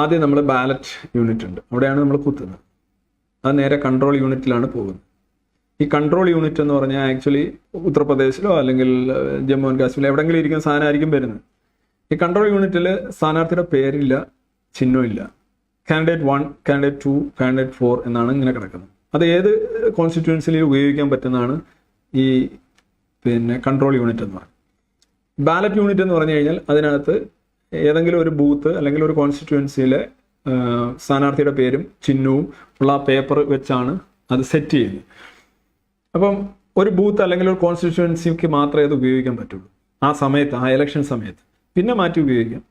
ആദ്യം നമ്മൾ ballot unit ഉണ്ട്. അവിടെയാണ് നമ്മൾ കുത്തുന്നത്. അത് നേരെ കൺട്രോൾ യൂണിറ്റിലാണ് പോകുന്നത്. ഈ കൺട്രോൾ യൂണിറ്റ് എന്ന് പറഞ്ഞാൽ ആക്ച്വലി ഉത്തർപ്രദേശിലോ അല്ലെങ്കിൽ ജമ്മു ആൻഡ് കാശ്മീരിലോ എവിടെയെങ്കിലും ഇരിക്കുന്ന സാധനമായിരിക്കും വരുന്നത്. ഈ കൺട്രോൾ യൂണിറ്റിൽ സ്ഥാനാർത്ഥിയുടെ പേരില്ല ചിഹ്നമില്ല candidate one candidate two candidate four എന്നാണ് ഇങ്ങനെ കിടക്കുന്നത്. അത് ഏത് കോൺസ്റ്റിറ്റ്യുവൻസിയിൽ ഉപയോഗിക്കാൻ പറ്റുന്നതാണ് ഈ പിന്നെ കൺട്രോൾ യൂണിറ്റ് എന്ന് പറയുന്നത്. ബാലറ്റ് യൂണിറ്റ് എന്ന് പറഞ്ഞു കഴിഞ്ഞാൽ അതിനകത്ത് ഏതെങ്കിലും ഒരു ബൂത്ത് അല്ലെങ്കിൽ ഒരു കോൺസ്റ്റിറ്റ്യുവൻസിയിലെ സ്ഥാനാർത്ഥിയുടെ പേരും ചിഹ്നവും ഉള്ള പേപ്പർ വെച്ചാണ് അത് സെറ്റ് ചെയ്യുന്നത്. അപ്പം ഒരു ബൂത്ത് അല്ലെങ്കിൽ ഒരു കോൺസ്റ്റിറ്റ്യുവൻസിക്ക് മാത്രമേ അത് ഉപയോഗിക്കാൻ പറ്റുള്ളൂ. ആ സമയത്ത് ആ ഇലക്ഷൻ സമയത്ത്. പിന്നെ മാറ്റി ഉപയോഗിക്കാം.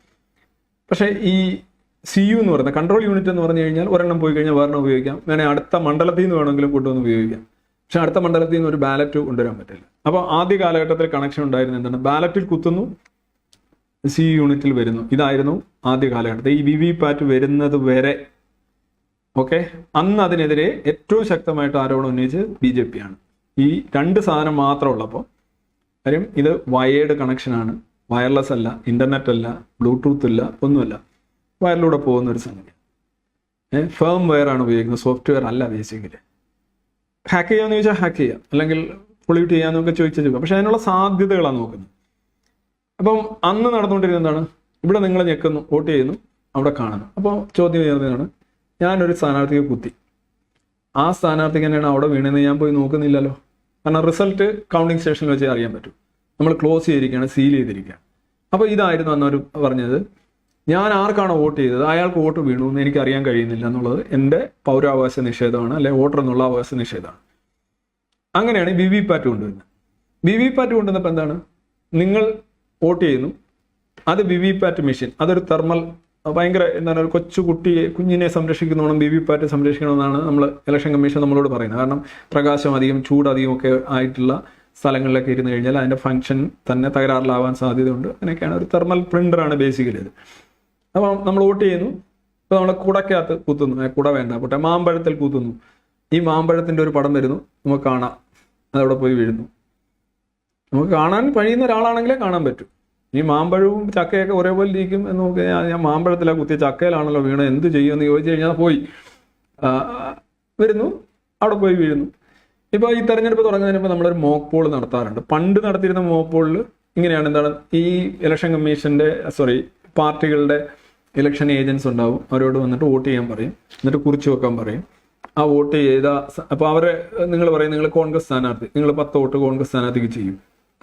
പക്ഷേ ഈ സി യു എന്ന് പറയുന്ന കൺട്രോൾ യൂണിറ്റ് എന്ന് പറഞ്ഞു കഴിഞ്ഞാൽ ഒരെണ്ണം പോയി കഴിഞ്ഞാൽ വേറെണ്ണം ഉപയോഗിക്കാം. വേണേൽ അടുത്ത മണ്ഡലത്തിൽ നിന്ന് വേണമെങ്കിലും കൊണ്ടുവന്ന് ഉപയോഗിക്കാം. പക്ഷെ അടുത്ത മണ്ഡലത്തിൽ നിന്ന് ഒരു ബാലറ്റ് കൊണ്ടുവരാൻ പറ്റില്ല. അപ്പോൾ ആദ്യ കാലഘട്ടത്തിൽ കണക്ഷൻ ഉണ്ടായിരുന്നത് എന്താണ്? ബാലറ്റിൽ കുത്തുന്നു സി യൂണിറ്റിൽ വരുന്നു. ഇതായിരുന്നു ആദ്യ കാലഘട്ടത്തിൽ. ഈ വി വി പാറ്റ് വരുന്നത് വരെ ഓക്കെ? അന്ന് അതിനെതിരെ ഏറ്റവും ശക്തമായിട്ട് ആരോപണം ഉന്നയിച്ച് ബി ജെ പി ആണ്. ഈ രണ്ട് സാധനം മാത്രം ഉള്ളപ്പോൾ കാര്യം ഇത് വയേർഡ് കണക്ഷനാണ്. വയർലെസ് അല്ല ഇന്റർനെറ്റ് അല്ല ബ്ലൂടൂത്ത് ഇല്ല ഒന്നുമല്ല. വയറിലൂടെ പോകുന്ന ഒരു സംഗതി. ഫേം വെയർ ആണ് ഉപയോഗിക്കുന്നത് സോഫ്റ്റ്വെയർ അല്ല ബേസിക്കലി ഹാക്ക് ചെയ്യാമെന്ന് ചോദിച്ചാൽ ഹാക്ക് ചെയ്യാം. അല്ലെങ്കിൽ പൊളിയൂട്ട് ചെയ്യാമെന്നൊക്കെ ചോദിച്ചാൽ ചോദിക്കാം. പക്ഷേ അതിനുള്ള സാധ്യതകളാണ് നോക്കുന്നത്. അപ്പം അന്ന് നടന്നുകൊണ്ടിരുന്നതാണ് ഇവിടെ നിങ്ങൾ ഞെക്കുന്നു വോട്ട് ചെയ്യുന്നു അവിടെ കാണുന്നു. അപ്പോൾ ചോദ്യം ചെയ്യുന്നതാണ് ഞാനൊരു സ്ഥാനാർത്ഥിയെ കുത്തി. ആ സ്ഥാനാർത്ഥിക്ക് തന്നെയാണ് അവിടെ വീണെന്ന് ഞാൻ പോയി നോക്കുന്നില്ലല്ലോ. കാരണം റിസൾട്ട് കൗണ്ടിങ് സ്റ്റേഷനിൽ വെച്ച് അറിയാൻ പറ്റും. നമ്മൾ ക്ലോസ് ചെയ്തിരിക്കുകയാണ് സീൽ ചെയ്തിരിക്കുകയാണ്. അപ്പോൾ ഇതായിരുന്നു അന്ന് അവർ പറഞ്ഞത് ഞാൻ ആർക്കാണോ വോട്ട് ചെയ്തത്? അയാൾക്ക് വോട്ട് വീണു എന്ന് എനിക്ക് അറിയാൻ കഴിയുന്നില്ല എന്നുള്ളത് എന്റെ പൗരാവകാശ നിഷേധമാണ് അല്ലെ വോട്ടർ എന്നുള്ള അവകാശ നിഷേധമാണ്. അങ്ങനെയാണ് വി വി പാറ്റ് കൊണ്ടുവരുന്നത്. വി വി പാറ്റ് കൊണ്ടുവന്നപ്പോൾ എന്താണ്? നിങ്ങൾ വോട്ട് ചെയ്യുന്നു. അത് വി വി പാറ്റ് മെഷീൻ അതൊരു തെർമൽ ഭയങ്കര എന്താണ് ഒരു കൊച്ചു കുട്ടിയെ കുഞ്ഞിനെ സംരക്ഷിക്കുന്നോണം വി വി പാറ്റ് സംരക്ഷിക്കണമെന്നാണ് നമ്മൾ ഇലക്ഷൻ കമ്മീഷൻ നമ്മളോട് പറയുന്നത്. കാരണം പ്രകാശം അധികം ചൂട് അധികം ഒക്കെ ആയിട്ടുള്ള സ്ഥലങ്ങളിലൊക്കെ ഇരുന്ന് കഴിഞ്ഞാൽ അതിന്റെ ഫങ്ഷൻ തന്നെ തകരാറിലാവാൻ സാധ്യതയുണ്ട്. അങ്ങനെയൊക്കെയാണ്. ഒരു തെർമൽ പ്രിന്ററാണ് ബേസിക്കലി ഇത് അപ്പോൾ നമ്മൾ വോട്ട് ചെയ്യുന്നു. ഇപ്പോൾ നമ്മൾ കുടക്കകത്ത് കുത്തുന്നു. കുട വേണ്ട പോട്ടെ. മാമ്പഴത്തിൽ കുത്തുന്നു. ഈ മാമ്പഴത്തിന്റെ ഒരു പടം വരുന്നു. നമുക്ക് കാണാം. അതവിടെ പോയി വീഴുന്നു. നമുക്ക് കാണാൻ കഴിയുന്ന ഒരാളാണെങ്കിലേ കാണാൻ പറ്റും. ഈ മാമ്പഴവും ചക്കയൊക്കെ ഒരേപോലെ ഇരിക്കും എന്ന് നോക്കി ഞാൻ മാമ്പഴത്തിലാണ് കുത്തിയ ചക്കയിലാണല്ലോ വീണ് എന്ത് ചെയ്യുമെന്ന് ചോദിച്ചു കഴിഞ്ഞാൽ പോയി. വരുന്നു അവിടെ പോയി വീഴുന്നു. ഇപ്പോൾ ഈ തെരഞ്ഞെടുപ്പ് തുടങ്ങുന്നതിന് മുമ്പ് നമ്മളൊരു മോക്ക് പോൾ നടത്താറുണ്ട്. പണ്ട് നടത്തിയിരുന്ന മോക്ക് പോളിൽ ഇങ്ങനെയാണ് എന്താണ്? ഈ ഇലക്ഷൻ കമ്മീഷന്റെ സോറി പാർട്ടികളുടെ ഇലക്ഷൻ ഏജൻസ് ഉണ്ടാവും. അവരോട് വന്നിട്ട് വോട്ട് ചെയ്യാൻ പറയും. എന്നിട്ട് കുറിച്ച് വെക്കാൻ പറയും. ആ വോട്ട് ചെയ്ത അപ്പോൾ അവരെ നിങ്ങൾ പറയും നിങ്ങൾ കോൺഗ്രസ് സ്ഥാനാർത്ഥി നിങ്ങൾ പത്ത് വോട്ട് കോൺഗ്രസ് സ്ഥാനാർത്ഥിക്ക് ചെയ്യും.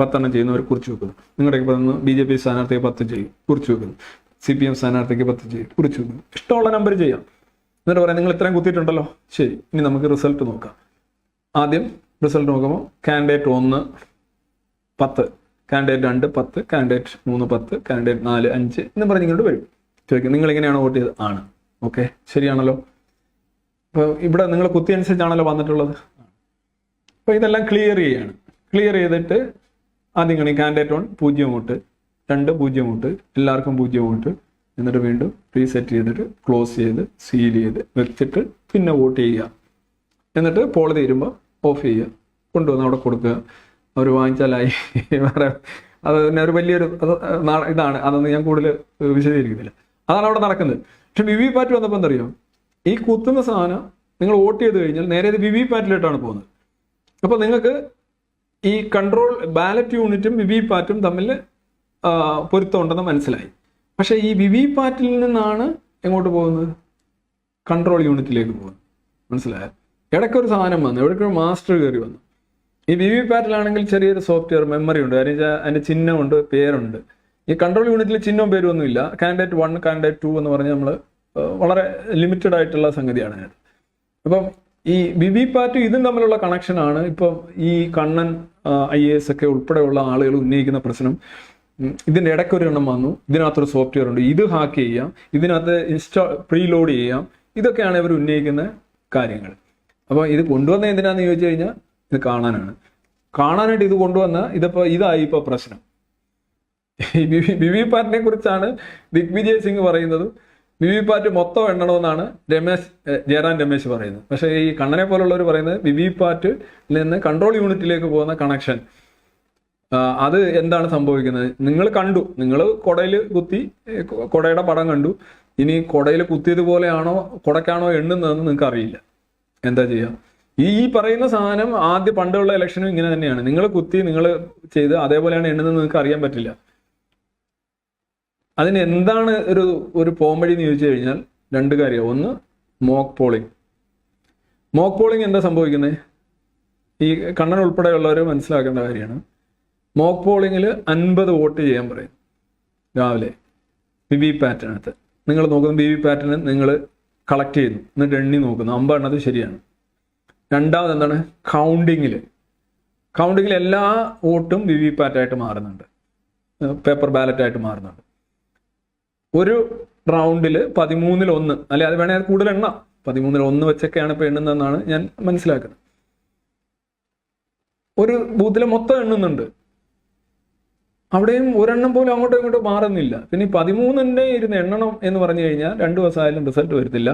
പത്തെണ്ണം ചെയ്യുന്നവർ കുറിച്ച് വെക്കുന്നു. നിങ്ങളുടെ പതിനൊന്ന് ബി ജെ പി സ്ഥാനാർത്ഥിക്ക് പത്ത് ചെയ്യും കുറിച്ച് വെക്കുന്നു. സി പി എം സ്ഥാനാർത്ഥിക്ക് പത്ത് ചെയ്യും കുറിച്ച് വെക്കുന്നു. ഇഷ്ടമുള്ള നമ്പർ ചെയ്യാം. എന്നിട്ട് പറയാം നിങ്ങൾ ഇത്രയും കുത്തിയിട്ടുണ്ടല്ലോ? ശരി ഇനി നമുക്ക് റിസൾട്ട് നോക്കാം. ആദ്യം റിസൾട്ട് നോക്കുമ്പോൾ കാൻഡിഡേറ്റ് ഒന്ന് പത്ത്. കാൻഡിഡേറ്റ് രണ്ട് പത്ത്. കാൻഡിഡേറ്റ് മൂന്ന് പത്ത്. കാൻഡിഡേറ്റ് നാല് അഞ്ച് എന്ന് പറഞ്ഞ് ഇങ്ങോട്ട് വരും. ചോദിക്കും നിങ്ങൾ എങ്ങനെയാണ് വോട്ട് ചെയ്തത്? ആണ്. ഓക്കെ ശരിയാണല്ലോ. അപ്പോൾ ഇവിടെ നിങ്ങൾ കുത്തി അനുസരിച്ചാണല്ലോ വന്നിട്ടുള്ളത്. അപ്പോൾ ഇതെല്ലാം ക്ലിയർ ചെയ്യാണ്. ക്ലിയർ ചെയ്തിട്ട് ആദ്യം കണി കാൻഡിഡേറ്റ് വൺ പൂജ്യം വോട്ട് രണ്ട് പൂജ്യം വോട്ട് എല്ലാവർക്കും പൂജ്യം വോട്ട് എന്നിട്ട് വീണ്ടും റീസെറ്റ് ചെയ്തിട്ട് ക്ലോസ് ചെയ്ത് സീൽ ചെയ്ത് വെച്ചിട്ട് പിന്നെ വോട്ട് ചെയ്യുക. എന്നിട്ട് പോൾ തീരുമ്പോൾ ഓഫ് ചെയ്യുക. കൊണ്ടുവന്ന് അവിടെ കൊടുക്കുക. അവർ വാങ്ങിച്ചാലായി. വേറെ അത് പിന്നെ ഒരു വലിയൊരു ഇതാണ്. അതൊന്നും ഞാൻ കൂടുതൽ വിശദീകരിക്കുന്നില്ല അതാണ് അവിടെ നടക്കുന്നത്. പക്ഷെ വി വി പാറ്റ് വന്നപ്പോൾ എന്തറിയോ? ഈ കുത്തുന്ന സാധനം നിങ്ങൾ വോട്ട് ചെയ്ത് കഴിഞ്ഞാൽ നേരെ ഇത് വി വി പാറ്റിലോട്ടാണ് പോകുന്നത്. അപ്പോൾ നിങ്ങൾക്ക് ഈ കൺട്രോൾ ബാലറ്റ് യൂണിറ്റും വി വി പാറ്റും തമ്മിൽ പൊരുത്തമുണ്ടെന്ന് മനസ്സിലായി. പക്ഷേ ഈ വി വി പാറ്റിൽ നിന്നാണ് എങ്ങോട്ട് പോകുന്നത്? കൺട്രോൾ യൂണിറ്റിലേക്ക് പോകുന്നത്. മനസ്സിലായോ? ഇടയ്ക്കൊരു സാധനം വന്നു. എവിടേക്കൊരു മാസ്റ്റർ കയറി വന്നു. ഈ വി വി പാറ്റിലാണെങ്കിൽ ചെറിയൊരു സോഫ്റ്റ്വെയർ മെമ്മറി ഉണ്ട്. വെച്ചാൽ അതിന്റെ ചിഹ്നമുണ്ട് പേരുണ്ട്. ഈ കൺട്രോൾ യൂണിറ്റിൽ ചിഹ്നവും പേരും ഒന്നുമില്ല കാൻഡിഡേറ്റ് വൺ കാൻഡിഡേറ്റ് ടു എന്ന് പറഞ്ഞ് നമ്മൾ വളരെ ലിമിറ്റഡ് ആയിട്ടുള്ള സംഗതിയാണ് അതിനകത്ത് അപ്പം ഈ വി വി പാറ്റും ഇതും തമ്മിലുള്ള കണക്ഷനാണ് ഇപ്പം ഈ കണ്ണൻ ഐ എ എസ് ഒക്കെ ഉൾപ്പെടെയുള്ള ആളുകൾ ഉന്നയിക്കുന്ന പ്രശ്നം. ഇതിന്റെ ഇടയ്ക്ക് ഒരു എണ്ണം വന്നു. ഇതിനകത്തൊരു സോഫ്റ്റ്വെയർ ഉണ്ട്. ഇത് ഹാക്ക് ചെയ്യാം. ഇതിനകത്ത് ഇൻസ്റ്റാ പ്രീലോഡ് ചെയ്യാം. ഇതൊക്കെയാണ് ഇവർ ഉന്നയിക്കുന്ന കാര്യങ്ങൾ. അപ്പോൾ ഇത് കൊണ്ടുവന്ന എന്തിനാന്ന് ചോദിച്ചു കഴിഞ്ഞാൽ ഇത് കാണാനാണ്. കാണാനായിട്ട് ഇത് കൊണ്ടുവന്ന ഇതിപ്പോൾ ഇതായി ഇപ്പോൾ പ്രശ്നം. ബി വി പാറ്റിനെ കുറിച്ചാണ് ദിഗ്വിജയ് സിംഗ് പറയുന്നത് വി വി പാറ്റ് മൊത്തം എണ്ണണമെന്നാണ് രമേശ് ജയറാം രമേശ് പറയുന്നത്. പക്ഷേ ഈ കണ്ണനെ പോലുള്ളവർ പറയുന്നത് വി വി പാറ്റിൽ നിന്ന് കൺട്രോൾ യൂണിറ്റിലേക്ക് പോകുന്ന കണക്ഷൻ അത് എന്താണ് സംഭവിക്കുന്നത്? നിങ്ങൾ കണ്ടു. നിങ്ങൾ കുടയിൽ കുത്തി കുടയുടെ പടം കണ്ടു. ഇനി കുടയിൽ കുത്തിയതുപോലെയാണോ കുടക്കാണോ എണ്ണുന്നതെന്ന് നിങ്ങൾക്ക് അറിയില്ല. എന്താ ചെയ്യുക ഈ ഈ പറയുന്ന സാധനം ആദ്യ പണ്ടുള്ള ഇലക്ഷനും ഇങ്ങനെ തന്നെയാണ്. നിങ്ങൾ കുത്തി നിങ്ങൾ ചെയ്ത് അതേപോലെയാണ് എണ്ണുന്നത് നിങ്ങൾക്ക് അറിയാൻ പറ്റില്ല. അതിന് എന്താണ് ഒരു ഒരു പോംവഴി എന്ന് ചോദിച്ചു കഴിഞ്ഞാൽ രണ്ട് കാര്യം ഒന്ന് മോക്ക് പോളിംഗ് മോക്ക് പോളിംഗ് എന്താ സംഭവിക്കുന്നത് ഈ കണ്ണൻ ഉൾപ്പെടെയുള്ളവർ മനസ്സിലാക്കേണ്ട കാര്യമാണ്. മോക്ക് പോളിങ്ങിൽ അൻപത് വോട്ട് ചെയ്യാൻ പറയും രാവിലെ. വി വി പാറ്റിനകത്ത് നിങ്ങൾ നോക്കുന്ന വി വി പാറ്റിന് നിങ്ങൾ കളക്ട് ചെയ്യുന്നു. എന്നിട്ട് എണ്ണി നോക്കുന്നു. അമ്പെണ്ണത് ശരിയാണ്. രണ്ടാമത് എന്താണ്? കൗണ്ടിങ്ങിൽ കൗണ്ടിങ്ങിൽ എല്ലാ വോട്ടും വി വി പാറ്റായിട്ട് മാറുന്നുണ്ട്. പേപ്പർ ബാലറ്റായിട്ട് മാറുന്നുണ്ട്. ഒരു റൗണ്ടിൽ പതിമൂന്നിൽ ഒന്ന് അല്ലെ അത് വേണേൽ കൂടുതൽ എണ്ണാം. പതിമൂന്നിൽ ഒന്ന് വെച്ചൊക്കെയാണ് ഇപ്പോൾ എണ്ണുന്നതെന്നാണ് ഞാൻ മനസ്സിലാക്കുന്നത്. ഒരു ബൂത്തിലെ മൊത്തം എണ്ണുന്നുണ്ട്. അവിടെയും ഒരെണ്ണം പോലും അങ്ങോട്ടും ഇങ്ങോട്ടും മാറുന്നില്ല. പിന്നെ ഈ പതിമൂന്നിന്റെ ഇരുന്ന് എണ്ണണം എന്ന് പറഞ്ഞു കഴിഞ്ഞാൽ രണ്ട് ദിവസമായാലും റിസൾട്ട് വരത്തില്ല.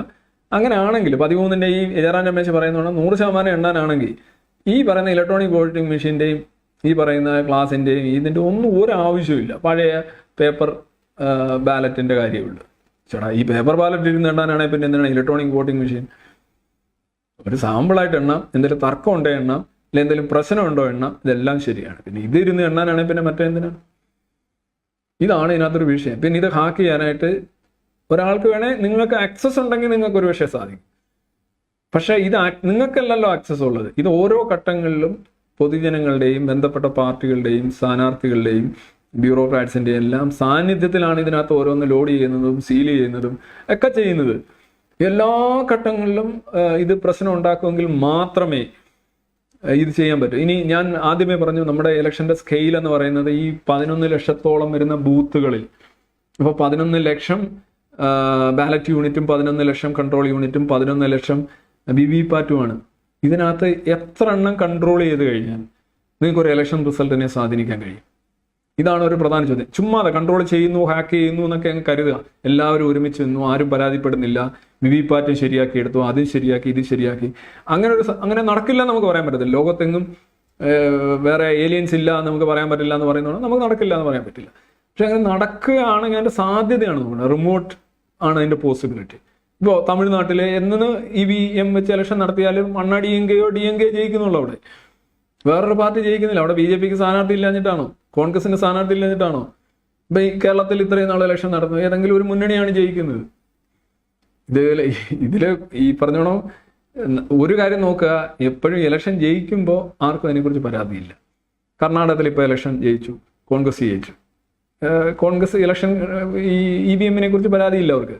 അങ്ങനെ ആണെങ്കിൽ പതിമൂന്നിന്റെ ഈ ഏറാൻ രമേശ് പറയുന്ന നൂറ് ശതമാനം എണ്ണാനാണെങ്കിൽ ഈ പറയുന്ന ഇലക്ട്രോണിക് വോട്ടിംഗ് മെഷീന്റെയും ഈ പറയുന്ന ക്ലാസിന്റെയും ഇതിന്റെ ഒന്നും ഒരു ആവശ്യമില്ല പഴയ പേപ്പർ ബാലറ്റിന്റെ കാര്യമുള്ളൂ ചേട്ടാ ഈ പേപ്പർ ബാലറ്റ് ഇരുന്ന് എണ്ണാനാണെങ്കിൽ പിന്നെ എന്താണ് ഇലക്ട്രോണിക് വോട്ടിംഗ് മെഷീൻ ഒരു സാമ്പിളായിട്ട് എണ്ണാം എന്തെങ്കിലും തർക്കം ഉണ്ടോ എണ്ണാം അല്ലെങ്കിൽ എന്തെങ്കിലും പ്രശ്നം ഉണ്ടോ എണ്ണാം ഇതെല്ലാം ശരിയാണ്. പിന്നെ ഇത് ഇരുന്ന് എണ്ണാനാണെങ്കിൽ പിന്നെ മറ്റേ എന്തിനാണ്? ഇതാണ് ഇതിനകത്തൊരു വിഷയം. പിന്നെ ഇത് ഹാക്ക് ചെയ്യാനായിട്ട് ഒരാൾക്ക് വേണേൽ നിങ്ങൾക്ക് ആക്സസ് ഉണ്ടെങ്കിൽ നിങ്ങൾക്ക് ഒരു പക്ഷേ സാധിക്കും. പക്ഷേ ഇത് നിങ്ങൾക്കല്ലല്ലോ ആക്സസ് ഉള്ളത്. ഇത് ഓരോ ഘട്ടങ്ങളിലും പൊതുജനങ്ങളുടെയും ബന്ധപ്പെട്ട പാർട്ടികളുടെയും സ്ഥാനാർത്ഥികളുടെയും ബ്യൂറോക്രാറ്റ്സിന്റെയും എല്ലാം സാന്നിധ്യത്തിലാണ് ഇതിനകത്ത് ഓരോന്ന് ലോഡ് ചെയ്യുന്നതും സീൽ ചെയ്യുന്നതും ഒക്കെ ചെയ്യുന്നത്. എല്ലാ ഘട്ടങ്ങളിലും ഇത് പ്രശ്നം ഉണ്ടാക്കുമെങ്കിൽ മാത്രമേ ഇത് ചെയ്യാൻ പറ്റൂ. ഇനി ഞാൻ ആദ്യമേ പറഞ്ഞു നമ്മുടെ ഇലക്ഷന്റെ സ്കെയിൽ എന്ന് പറയുന്നത് ഈ പതിനൊന്ന് ലക്ഷത്തോളം വരുന്ന ബൂത്തുകളിൽ ഇപ്പോൾ പതിനൊന്ന് ലക്ഷം ബാലറ്റ് യൂണിറ്റും പതിനൊന്ന് ലക്ഷം കൺട്രോൾ യൂണിറ്റും പതിനൊന്ന് ലക്ഷം വി വി പാറ്റുമാണ് ഇതിനകത്ത് എത്ര എണ്ണം കൺട്രോൾ ചെയ്ത് കഴിഞ്ഞാൽ നിങ്ങൾക്ക് ഒരു ഇലക്ഷൻ റിസൾട്ടിനെ സ്വാധീനിക്കാൻ കഴിയും. ഇതാണ് ഒരു പ്രധാന ചോദ്യം. ചുമ്മാതെ കൺട്രോൾ ചെയ്യുന്നു ഹാക്ക് ചെയ്യുന്നു എന്നൊക്കെ അങ്ങ് കരുതുക. എല്ലാവരും ഒരുമിച്ച് നിന്നു ആരും പരാതിപ്പെടുന്നില്ല. വി വി പാറ്റും ശരിയാക്കി എടുത്തു അതും ശരിയാക്കി ഇത് ശരിയാക്കി. അങ്ങനെ ഒരു അങ്ങനെ നടക്കില്ല നമുക്ക് പറയാൻ പറ്റത്തില്ല. ലോകത്തെങ്ങും വേറെ ഏലിയൻസ് ഇല്ല നമുക്ക് പറയാൻ പറ്റില്ല എന്ന് പറയുന്നതാണ് നമുക്ക് നടക്കില്ല എന്ന് പറയാൻ പറ്റില്ല. പക്ഷെ അങ്ങനെ നടക്കുകയാണെങ്കിൽ അതിന്റെ സാധ്യതയാണ് നോക്കുന്നത് റിമോട്ട് ആണ് അതിന്റെ പോസിബിലിറ്റി ഇപ്പോൾ തമിഴ്നാട്ടിൽ എന്ന് ഇ വി എം വെച്ച് ഇലക്ഷൻ നടത്തിയാലും മണ്ണ ഡി എൻ കെയോ ഡി എൻ കെ ജയിക്കുന്നുള്ളൂ അവിടെ. വേറൊരു പാർട്ടി ജയിക്കുന്നില്ല. അവിടെ ബി ജെ പിക്ക് സ്ഥാനാർത്ഥി ഇല്ലാഞ്ഞിട്ടാണോ? കോൺഗ്രസിന് സ്ഥാനാർത്ഥി ഇല്ലാഞ്ഞിട്ടാണോ? ഇപ്പൊ ഈ കേരളത്തിൽ ഇത്രയും നാൾ ഇലക്ഷൻ നടന്നു. ഏതെങ്കിലും ഒരു മുന്നണിയാണ് ജയിക്കുന്നത്. ഇതിൽ ഇതിൽ ഈ പറഞ്ഞോണോ? ഒരു കാര്യം നോക്കുക. എപ്പോഴും ഇലക്ഷൻ ജയിക്കുമ്പോൾ ആർക്കും അതിനെക്കുറിച്ച് പരാതിയില്ല. കർണാടകത്തിൽ ഇപ്പോൾ ഇലക്ഷൻ ജയിച്ചു. കോൺഗ്രസ് ജയിച്ചു. കോൺഗ്രസ് ഇലക്ഷൻ ഈ ഇ വി എമ്മിനെ കുറിച്ച് പരാതിയില്ല അവർക്ക്.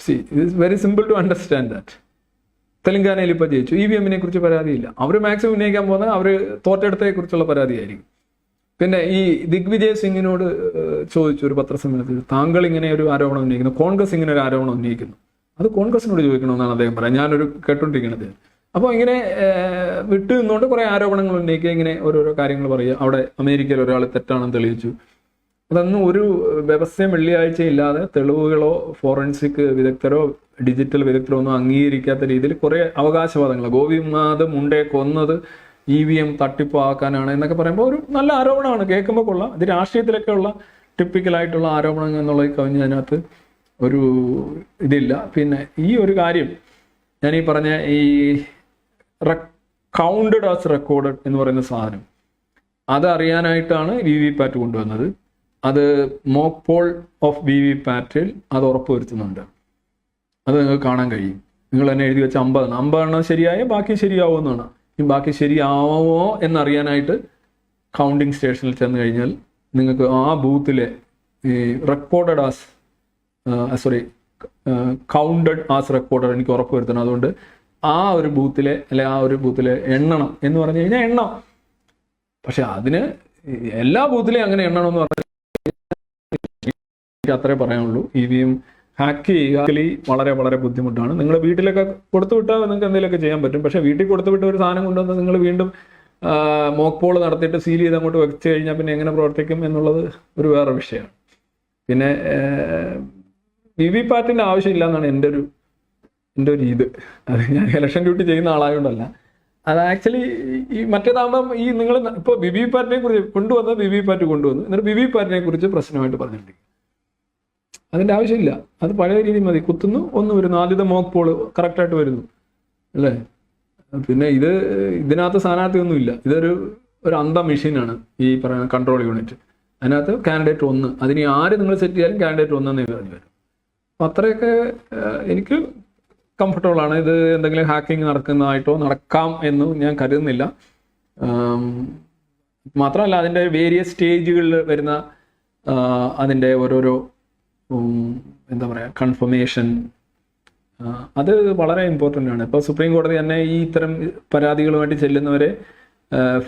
See it is very simple to understand that തെലങ്കാനയിൽ ഇപ്പോൾ ജയിച്ചു. ഇ വി എമ്മിനെ കുറിച്ച് പരാതിയില്ല. അവർ മാക്സിമം ഉന്നയിക്കാൻ പോകുന്നത് അവർ തോറ്റെടുത്തതിനെ കുറിച്ചുള്ള പരാതിയായിരിക്കും. പിന്നെ ഈ ദിഗ്വിജയ് സിംഗിനോട് ചോദിച്ചു ഒരു പത്രസമ്മേളനത്തിൽ താങ്കൾ ഇങ്ങനെ ഒരു ആരോപണം ഉന്നയിക്കുന്നു. കോൺഗ്രസ് ഇങ്ങനെ ഒരു ആരോപണം ഉന്നയിക്കുന്നു. അത് കോൺഗ്രസിനോട് ചോദിക്കണമെന്നാണ് അദ്ദേഹം പറയുന്നത് ഞാനൊരു കേട്ടോണ്ടിരിക്കുന്നത് അപ്പോൾ ഇങ്ങനെ വിട്ടു നിന്നുകൊണ്ട് കുറേ ആരോപണങ്ങൾ ഉന്നയിക്കുക ഇങ്ങനെ ഓരോരോ കാര്യങ്ങൾ പറയുക. അവിടെ അമേരിക്കയിൽ ഒരാൾ തെറ്റാണെന്ന് തെളിയിച്ചു. അതൊന്നും ഒരു വ്യവസ്ഥയും വെള്ളിയാഴ്ച ഇല്ലാതെ തെളിവുകളോ ഫോറൻസിക് വിദഗ്ധരോ ഡിജിറ്റൽ വിദഗ്ധരോ ഒന്നും അംഗീകരിക്കാത്ത രീതിയിൽ കുറേ അവകാശവാദങ്ങൾ ഗോപിനാഥ് മുണ്ടയെ കൊന്നത് ഇ വി എം തട്ടിപ്പാക്കാനാണ് എന്നൊക്കെ പറയുമ്പോൾ ഒരു നല്ല ആരോപണമാണ്. കേൾക്കുമ്പോൾ കൊള്ളാം. ഇത് രാഷ്ട്രീയത്തിലൊക്കെയുള്ള ടിപ്പിക്കലായിട്ടുള്ള ആരോപണങ്ങൾ എന്നുള്ളത് കവിഞ്ഞ് അതിനകത്ത് ഒരു ഇതില്ല. പിന്നെ ഈ ഒരു കാര്യം ഞാൻ ഈ പറഞ്ഞ ഈ കൗണ്ടഡ് ആസ് റെക്കോർഡ് എന്ന് പറയുന്ന സാധനം. അത് അറിയാനായിട്ടാണ് വി വി പാറ്റ് കൊണ്ടുവന്നത്. അത് mock poll of V V പാറ്റിൽ അത് ഉറപ്പുവരുത്തുന്നുണ്ട്. അത് നിങ്ങൾക്ക് കാണാൻ കഴിയും. നിങ്ങൾ തന്നെ എഴുതി വെച്ച അമ്പതെണ്ണം അമ്പതെണ്ണം ശരിയായ ബാക്കി ശരിയാവുമെന്നാണ്. ഈ ബാക്കി ശരിയാവുമോ എന്നറിയാനായിട്ട് കൗണ്ടിങ് സ്റ്റേഷനിൽ ചെന്ന് കഴിഞ്ഞാൽ നിങ്ങൾക്ക് ആ ബൂത്തിലെ ഈ recorded as sorry counted as recorded എനിക്ക് ഉറപ്പുവരുത്തണം. അതുകൊണ്ട് ആ ഒരു ബൂത്തിലെ അല്ലെ ആ ഒരു ബൂത്തിലെ എണ്ണണം എന്ന് പറഞ്ഞു കഴിഞ്ഞാൽ എണ്ണം. പക്ഷെ അതിന് എല്ലാ ബൂത്തിലെയും അങ്ങനെ എണ്ണണം എന്ന് പറഞ്ഞാൽ എനിക്ക് അത്രേ പറയാനുള്ളൂ. ഇ വി എം ഹാക്ക് ചെയ്യുക വളരെ വളരെ ബുദ്ധിമുട്ടാണ്. നിങ്ങൾ വീട്ടിലൊക്കെ കൊടുത്തു വിട്ടാൽ നിങ്ങൾക്ക് എന്തെങ്കിലുമൊക്കെ ചെയ്യാൻ പറ്റും. പക്ഷേ വീട്ടിൽ കൊടുത്തു വിട്ട ഒരു സാധനം കൊണ്ടുവന്ന് നിങ്ങൾ വീണ്ടും മോക്ക് പോൾ നടത്തിയിട്ട് സീൽ ചെയ്ത് അങ്ങോട്ട് വെച്ച് കഴിഞ്ഞാൽ പിന്നെ എങ്ങനെ പ്രവർത്തിക്കും എന്നുള്ളത് ഒരു വേറെ വിഷയമാണ്. പിന്നെ വി വി പാറ്റിന്റെ ആവശ്യമില്ല എന്നാണ് എന്റെ ഒരു എന്റെ ഒരു ഇത്. അത് ഞാൻ ഇലക്ഷൻ ഡ്യൂട്ടി ചെയ്യുന്ന ആളായതുകൊണ്ടല്ല അത് ആക്ച്വലി ഈ മറ്റേതാകുമ്പം ഈ നിങ്ങൾ ഇപ്പോൾ ബിബി പാറ്റിനെ കുറിച്ച് കൊണ്ടുവന്ന ബിബി പാറ്റ് കൊണ്ടുവന്നു. എന്നിട്ട് ബിബി പാറ്റിനെ കുറിച്ച് പ്രശ്നമായിട്ട് പറഞ്ഞിട്ടുണ്ട്. അതിന്റെ ആവശ്യമില്ല. അത് പഴയ രീതി മതി. കുത്തുന്നു ഒന്ന് വരുന്നു ആദ്യത്തെ മോക്ക് പോൾ കറക്റ്റായിട്ട് വരുന്നു. അല്ലേ? പിന്നെ ഇത് ഇതിനകത്ത് സ്ഥാനാർത്ഥി ഒന്നുമില്ല ഇതൊരു ഒരു അന്ധ മെഷീനാണ് ഈ പറയുന്ന കൺട്രോൾ യൂണിറ്റ് അതിനകത്ത് കാൻഡിഡേറ്റ് ഒന്ന്. അതിന് ആര് നിങ്ങൾ സെറ്റ് ചെയ്യാലും കാൻഡിഡേറ്റ് ഒന്നെന്ന് പറഞ്ഞു വരും. അപ്പം അത്രയൊക്കെ എനിക്ക് കംഫർട്ടബിൾ ആണ്. ഇത് എന്തെങ്കിലും ഹാക്കിംഗ് നടക്കുന്നതായിട്ടോ നടക്കാം എന്ന് ഞാൻ കരുതുന്നില്ല. മാത്രമല്ല അതിന്റെ വേരിയസ് സ്റ്റേജുകളിൽ വരുന്ന അതിന്റെ ഓരോരോ എന്താ പറയുക കൺഫർമേഷൻ അത് വളരെ ഇമ്പോർട്ടന്റ് ആണ്. ഇപ്പോൾ സുപ്രീം കോടതി തന്നെ ഈ ഇത്തരം പരാതികളുമായിട്ട് ചെല്ലുന്നവരെ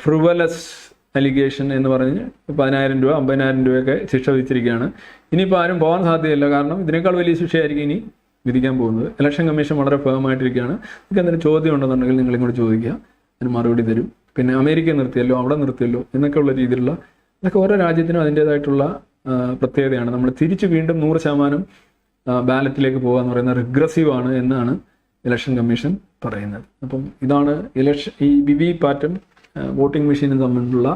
ഫ്രുവലസ് അലിഗേഷൻ എന്ന് പറഞ്ഞ് പതിനായിരം രൂപ അമ്പതിനായിരം രൂപയൊക്കെ ശിക്ഷ വിധിച്ചിരിക്കുകയാണ്. ഇനിയിപ്പോൾ ആരും പോകാൻ സാധ്യതയില്ല. കാരണം ഇതിനേക്കാൾ വലിയ ശിക്ഷയായിരിക്കും ഇനി വിധിക്കാൻ പോകുന്നത്. ഇലക്ഷൻ കമ്മീഷൻ വളരെ ഫേമായിട്ടിരിക്കുകയാണ് നിങ്ങൾക്ക് എന്തെങ്കിലും ചോദ്യം ഉണ്ടെന്നുണ്ടെങ്കിൽ നിങ്ങൾ ഇങ്ങോട്ട് ചോദിക്കുക. അതിന് മറുപടി തരും. പിന്നെ അമേരിക്ക നിർത്തിയല്ലോ അവിടെ നിർത്തിയല്ലോ എന്നൊക്കെയുള്ള രീതിയിലുള്ള ഇതൊക്കെ ഓരോ രാജ്യത്തിനും അതിന്റേതായിട്ടുള്ള പ്രത്യേകതയാണ്. നമ്മൾ തിരിച്ച് വീണ്ടും നൂറ് ശതമാനം ബാലറ്റിലേക്ക് പോകുക എന്ന് പറയുന്നത് റിഗ്രസീവ് ആണ് എന്നാണ് ഇലക്ഷൻ കമ്മീഷൻ പറയുന്നത്. അപ്പം ഇതാണ് ഇലക്ഷൻ ഈ വി വി പാറ്റും വോട്ടിംഗ് മെഷീനും തമ്മിലുള്ള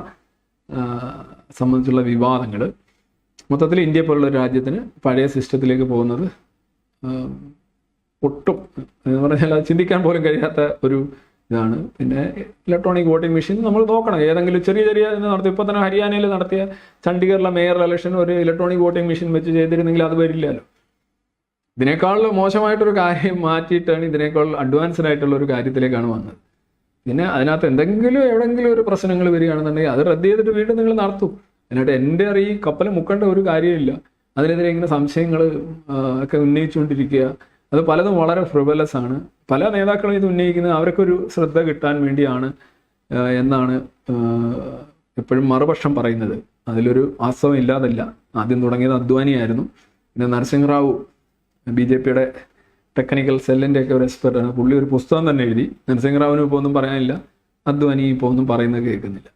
സംബന്ധിച്ചുള്ള വിവാദങ്ങൾ മൊത്തത്തിൽ ഇന്ത്യ പോലുള്ള രാജ്യത്തിന് പഴയ സിസ്റ്റത്തിലേക്ക് പോകുന്നത് ഒട്ടും എന്ന് പറഞ്ഞാൽ അത് ചിന്തിക്കാൻ പോലും കഴിയാത്ത ഒരു ഇതാണ്. പിന്നെ ഇലക്ട്രോണിക് വോട്ടിംഗ് മെഷീൻ നമ്മൾ നോക്കണം. ഏതെങ്കിലും ചെറിയ ചെറിയ നടത്തി. ഇപ്പോൾ തന്നെ ഹരിയാനയിൽ നടത്തിയ ചണ്ഡീഗറിലെ മേയർ ഇലക്ഷൻ ഒരു ഇലക്ട്രോണിക് വോട്ടിംഗ് മെഷീൻ വെച്ച് ചെയ്തിരുന്നെങ്കിൽ അത് വരില്ലല്ലോ ഇതിനേക്കാൾ മോശമായിട്ടൊരു കാര്യം മാറ്റിയിട്ടാണ് ഇതിനേക്കാൾ അഡ്വാൻസ്ഡ് ആയിട്ടുള്ള ഒരു കാര്യത്തിലേക്കാണ് വന്നത്. പിന്നെ അതിനകത്ത് എന്തെങ്കിലും എവിടെയെങ്കിലും ഒരു പ്രശ്നങ്ങൾ വരികയാണെന്നുണ്ടെങ്കിൽ അത് റദ്ദ് ചെയ്തിട്ട് വീണ്ടും നിങ്ങൾ നടത്തും. എന്നിട്ട് എന്റെ അറിയി കപ്പൽ മുക്കേണ്ട ഒരു കാര്യമില്ല. അതിനെതിരെ ഇങ്ങനെ സംശയങ്ങൾ ഒക്കെ ഉന്നയിച്ചുകൊണ്ടിരിക്കുക. അത് പലതും വളരെ ഫ്രിവലസ് ആണ്. പല നേതാക്കളും ഇത് ഉന്നയിക്കുന്നത് അവർക്കൊരു ശ്രദ്ധ കിട്ടാൻ വേണ്ടിയാണ് എന്നാണ് എപ്പോഴും മറുപക്ഷം പറയുന്നത്. അതിലൊരു വാസ്തവം ഇല്ലാതല്ല. ആദ്യം തുടങ്ങിയത് അദ്വാനിയായിരുന്നു പിന്നെ നരസിംഹറാവു ബി ജെ പിയുടെ ടെക്നിക്കൽ സെല്ലിന്റെ ഒക്കെ ഒരു എക്സ്പെർട്ടാണ് പുള്ളി ഒരു പുസ്തകം തന്നെ എഴുതി. നരസിംഹറാവിന് ഇപ്പോൾ ഒന്നും പറയാനില്ല. അദ്വാനി ഇപ്പോൾ ഒന്നും പറയുന്നത് കേൾക്കുന്നില്ല.